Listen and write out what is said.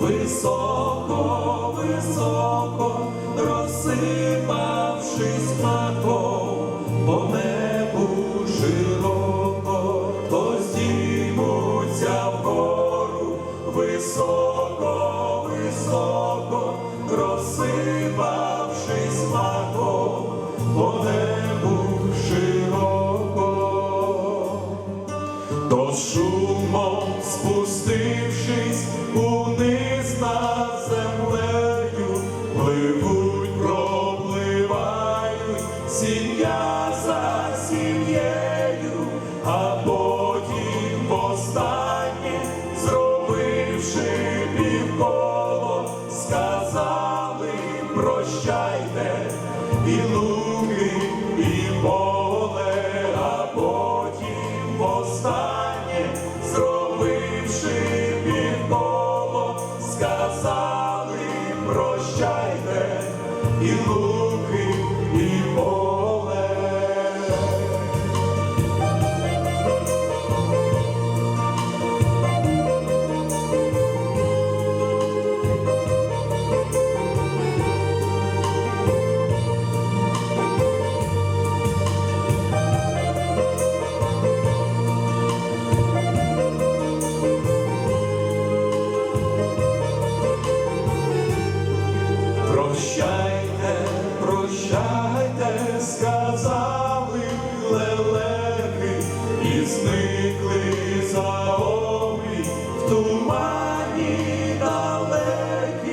високо, високо, розсипавшись маком по небу широко, то здіймуться вгору, високо, високо, розсипавшись маком по небу широко. То шумом спустившись сказали прощайте і луки, і поле, а потім останнє, зробивши півколо, сказали прощайте і луки, Прощайте, прощайте, сказали лелеки і зникли за обрій в тумані далекій.